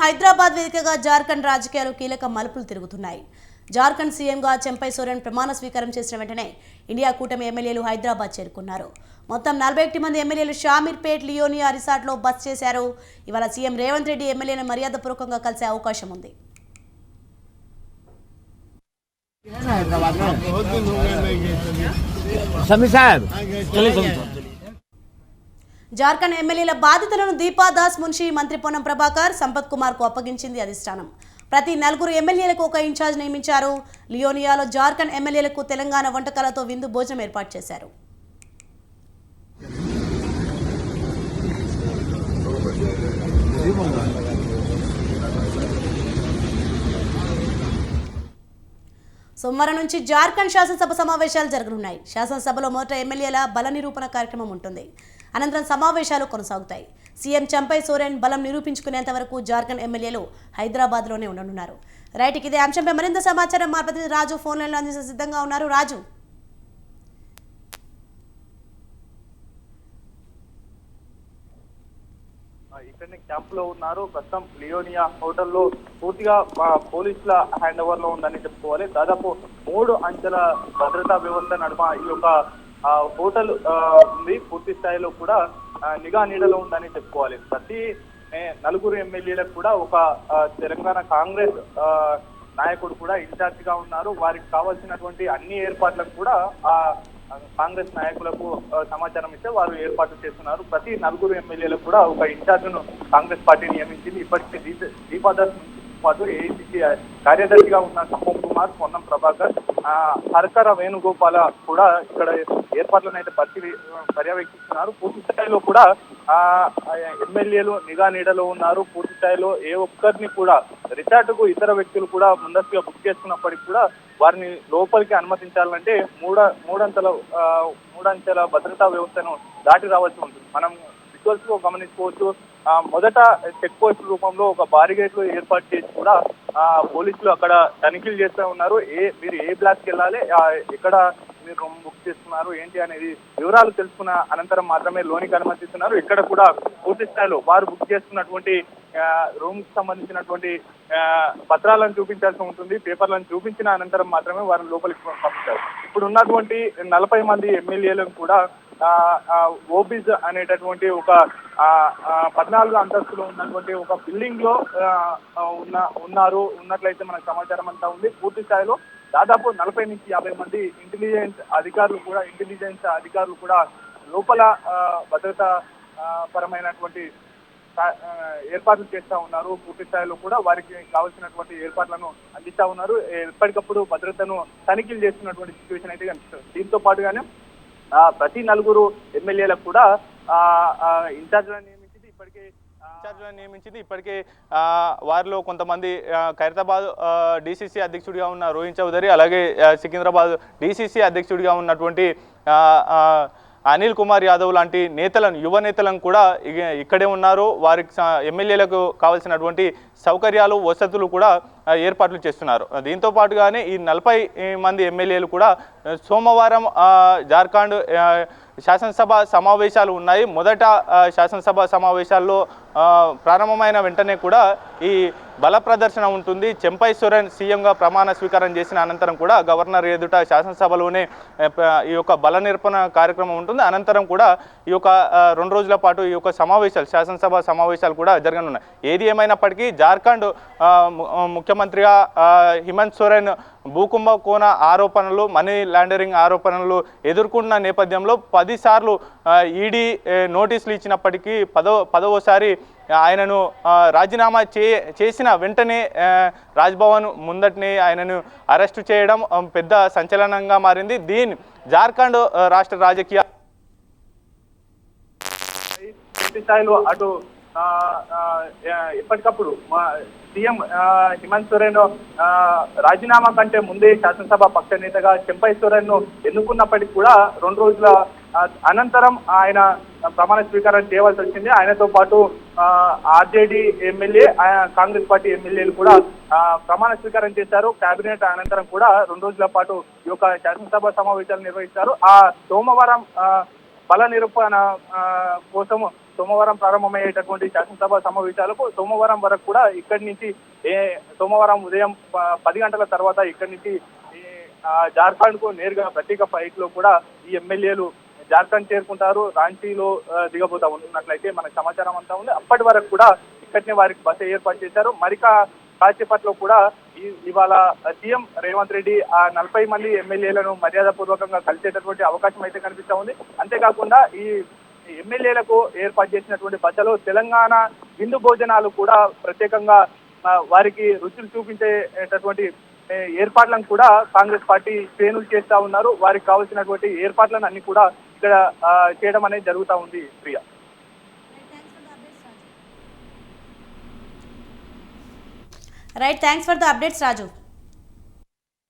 హైదరాబాద్ వేదికగా జార్ఖండ్ రాజకీయాలు కీలక మలుపులు తిరుగుతున్నాయి. జార్ఖండ్ సీఎంగా చెంపై సోరెన్ ప్రమాణ స్వీకారం చేసిన వెంటనే ఇండియా కూటమి ఎమ్మెల్యేలు హైదరాబాద్ చేరుకున్నారు. మొత్తం నలభై ఒకటి మంది ఎమ్మెల్యేలు షామీర్పేట్ లియోనియా రిసార్ట్లో బస్ చేశారు. ఇవాళ సీఎం రేవంత్ రెడ్డి ఎమ్మెల్యేను మర్యాదపూర్వకంగా కలిసే అవకాశం ఉంది. సమీ జార్ఖండ్ ఎమ్మెల్యేల బాధితులను దీపాదాస్ మున్షి మంత్రి పొన్నం ప్రభాకర్ సంపత్ కుమార్కు అప్పగించింది అధిష్టానం. ప్రతి నలుగురు ఎమ్మెల్యేలకు ఒక ఇన్ఛార్జ్ నియమించారు. లియోనియాలో జార్ఖండ్ ఎమ్మెల్యేలకు తెలంగాణ వంటకాలతో విందు భోజనం ఏర్పాటు చేశారు. సోమవారం నుంచి జార్ఖండ్ శాసనసభ సమావేశాలు జరగనున్నాయి. శాసనసభలో మొదట ఎమ్మెల్యేల బల నిరూపణ కార్యక్రమం ఉంటుంది. అనంతరం సమావేశాలు కొనసాగుతాయి. సీఎం చంపై సోరెన్ బలం నిరూపించుకునేంత వరకు జార్ఖండ్ ఎమ్మెల్యేలు హైదరాబాద్లోనే ఉండనున్నారు. రైట్ ఇదే అంశంపై మరింత సమాచారం మా ప్రతినిధి రాజు ఫోన్లైన్లో అందించే సిద్ధంగా ఉన్నారు. రాజు. ఆ, క్యాంప్లో ఉన్నారు. ప్రస్తుతం లియోనియా హోటల్లో పూర్తిగా పోలీసుల హ్యాండ్ ఓవర్లో ఉందని చెప్పుకోవాలి. దాదాపు మూడు అంచెల భద్రతా వ్యవస్థ నడుమ ఈ యొక్క హోటల్ ఉంది. పూర్తి స్థాయిలో కూడా నిఘా నీడలో ఉందని చెప్పుకోవాలి. ప్రతి నలుగురు ఎమ్మెల్యేలకు కూడా ఒక తెలంగాణ కాంగ్రెస్ నాయకుడు కూడా ఇన్ఛార్జ్గా ఉన్నారు. వారికి కావాల్సినటువంటి అన్ని ఏర్పాట్లకు కూడా ఆ కాంగ్రెస్ నాయకులకు సమాచారం ఇస్తే వారు ఏర్పాటు చేస్తున్నారు. ప్రతి నలుగురు ఎమ్మెల్యేలకు కూడా ఒక ఇన్ఛార్జ్ను కాంగ్రెస్ పార్టీ నియమించింది. ఇప్పటికే దీప- నుంచి పాటు ఏఐసిసి కార్యదర్శిగా ఉన్న ఖమ్మం కుమార్ పొన్నం ప్రభాకర్ హర్కర వేణుగోపాల కూడా ఇక్కడ ఏర్పాట్లను అయితే పర్యవేక్షిస్తున్నారు. పూర్తి స్థాయిలో కూడా ఆ ఎమ్మెల్యేలు నిఘా నీడలో ఉన్నారు. పూర్తి స్థాయిలో ఏ ఒక్కరిని కూడా రిసార్ట్కు ఇతర వ్యక్తులు కూడా ముందస్తుగా బుక్ చేసుకున్నప్పటికీ కూడా వారిని లోపలికి అనుమతించాలంటే మూడ మూడంతల మూడంచెల భద్రతా వ్యవస్థను దాటి రావాల్సి ఉంటుంది. మనం విజువల్స్లో గమనించుకోవచ్చు. మొదట చెక్ పోస్ట్ రూపంలో ఒక బారిగేట్లు ఏర్పాటు చేసి కూడా ఆ పోలీసులు అక్కడ తనిఖీలు చేస్తూ ఉన్నారు. ఏ మీరు ఏ బ్లాక్కి వెళ్ళాలి? ఎక్కడ మీరు రూమ్ బుక్ చేస్తున్నారు ఏంటి అనేది వివరాలు తెలుసుకున్న అనంతరం మాత్రమే లోనికి అనుమతిస్తున్నారు. ఇక్కడ కూడా పూర్తి స్థాయిలో వారు బుక్ చేసుకున్నటువంటి రూమ్కి సంబంధించినటువంటి పత్రాలను చూపించాల్సి ఉంటుంది. పేపర్లను చూపించిన అనంతరం మాత్రమే వారిని లోపలికి పంపిస్తారు ఇప్పుడు ఉన్నటువంటి నలభై మంది ఎమ్మెల్యేలను కూడా ఓబీజ్ అనేటటువంటి ఒక పద్నాలుగు అంతస్తులో ఉన్నటువంటి ఒక బిల్డింగ్లో ఉన్న ఉన్నారు. ఉన్నట్లయితే మనకు సమాచారం అంతా ఉంది. పూర్తి స్థాయిలో దాదాపు నలభై నుంచి యాభై మంది ఇంటెలిజెన్స్ అధికారులు కూడా ఇంటెలిజెన్స్ అధికారులు కూడా లోపల భద్రతా పరమైనటువంటి ఏర్పాట్లు చేస్తా ఉన్నారు. పూర్తి స్థాయిలో కూడా వారికి కావాల్సినటువంటి ఏర్పాట్లను అందిస్తా ఉన్నారు. ఎప్పటికప్పుడు భద్రతను తనిఖీలు చేస్తున్నటువంటి సిచ్యువేషన్ అయితే కనిపిస్తుంది. దీంతో పాటుగానే ప్రతి నలుగురు ఎమ్మెల్యేలకు కూడా ఇన్ఛార్జ్లను నియమించింది ఇప్పటికే ఇన్ఛార్జ్లను నియమించింది ఇప్పటికే వారిలో కొంతమంది ఖైరతాబాద్ డిసిసి అధ్యక్షుడిగా ఉన్న రోహిత్ చౌదరి అలాగే సికింద్రాబాద్ డిసిసి అధ్యక్షుడిగా ఉన్నటువంటి అనిల్ కుమార్ యాదవ్ లాంటి నేతలను యువ నేతలను కూడా ఇక్కడే ఉన్నారు. వారికి ఎమ్మెల్యేలకు కావాల్సినటువంటి సౌకర్యాలు వసతులు కూడా ఏర్పాట్లు చేస్తున్నారు. దీంతో పాటుగానే ఈ నలభై మంది ఎమ్మెల్యేలు కూడా సోమవారం జార్ఖండ్ శాసనసభ సమావేశాలు ఉన్నాయి. మొదట శాసనసభ సమావేశాల్లో ప్రారంభమైన వెంటనే కూడా ఈ బల ప్రదర్శన ఉంటుంది. చెంపై సోరెన్ సీఎంగా ప్రమాణ స్వీకారం చేసిన అనంతరం కూడా గవర్నర్ ఎదుట శాసనసభలోనే ఈ యొక్క బల నిర్పణ కార్యక్రమం ఉంటుంది. అనంతరం కూడా ఈ యొక్క రెండు రోజుల పాటు ఈ యొక్క సమావేశాలు శాసనసభ సమావేశాలు కూడా జరగనున్నాయి. ఏది ఏమైనప్పటికీ జార్ఖండ్ ముఖ్యమంత్రిగా హిమంత్ సోరెన్ భూకుంభకోణ ఆరోపణలు మనీ లాండరింగ్ ఆరోపణలు ఎదుర్కొన్న నేపథ్యంలో పదిసార్లు ఈడీ నోటీసులు ఇచ్చినప్పటికీ పదో పదవోసారి ఆయనను రాజీనామా చే చేసిన వెంటనే రాజ్భవన్ ముందటినే ఆయనను అరెస్టు చేయడం పెద్ద సంచలనంగా మారింది. దీని జార్ఖండ్ రాష్ట్ర రాజకీయ స్థాయిలో అటు ఎప్పటికప్పుడు సీఎం హిమంత్ సోరెన్ రాజీనామా కంటే ముందే శాసనసభ పక్ష నేతగా చెంపై సోరెన్ ఎన్నుకున్నప్పటికీ కూడా రెండు రోజుల అనంతరం ఆయన ప్రమాణ స్వీకారం చేయవలసి వచ్చింది. ఆయనతో పాటు ఆర్జేడీ ఎమ్మెల్యే కాంగ్రెస్ పార్టీ ఎమ్మెల్యేలు కూడా ప్రమాణ స్వీకారం చేశారు. కేబినెట్ అనంతరం కూడా రెండు రోజుల పాటు ఈ యొక్క శాసనసభ సమావేశాలు నిర్వహిస్తారు. ఆ సోమవారం బల నిరూపణ కోసం సోమవారం ప్రారంభమయ్యేటటువంటి శాసనసభ సమావేశాలకు సోమవారం వరకు కూడా ఇక్కడి నుంచి ఏ సోమవారం ఉదయం పది గంటల తర్వాత ఇక్కడి నుంచి జార్ఖండ్కు నేరుగా ప్రత్యేక ఫ్లైట్లో కూడా ఈ ఎమ్మెల్యేలు జార్ఖండ్ చేరుకుంటారు రాంచీలో దిగబోతా ఉన్నట్లయితే మనకు సమాచారం అంతా ఉంది. అప్పటి వరకు కూడా ఇక్కడనే వారికి బస ఏర్పాటు చేశారు. మరిక కాసేపట్లో కూడా ఈ- ఇవాళ సీఎం రేవంత్ రెడ్డి ఆ నలభై మంది ఎమ్మెల్యేలను మర్యాద పూర్వకంగా కలిసేటటువంటి అవకాశం అయితే కనిపిస్తా ఉంది. అంతేకాకుండా ఈ ఎమ్మెల్యేలకు ఏర్పాటు చేసినటువంటి బసలో తెలంగాణ విందు భోజనాలు కూడా ప్రత్యేకంగా వారికి రుచులు చూపించేటటువంటి ఏర్పాట్లను కూడా కాంగ్రెస్ పార్టీ శ్రేణులు చేస్తా ఉన్నారు. వారికి కావాల్సినటువంటి ఏర్పాట్లను అన్ని కూడా ఇక్కడ ఆ, చేయడం అనేది జరుగుతూ ఉంది Priya. Right thanks for the updates Raju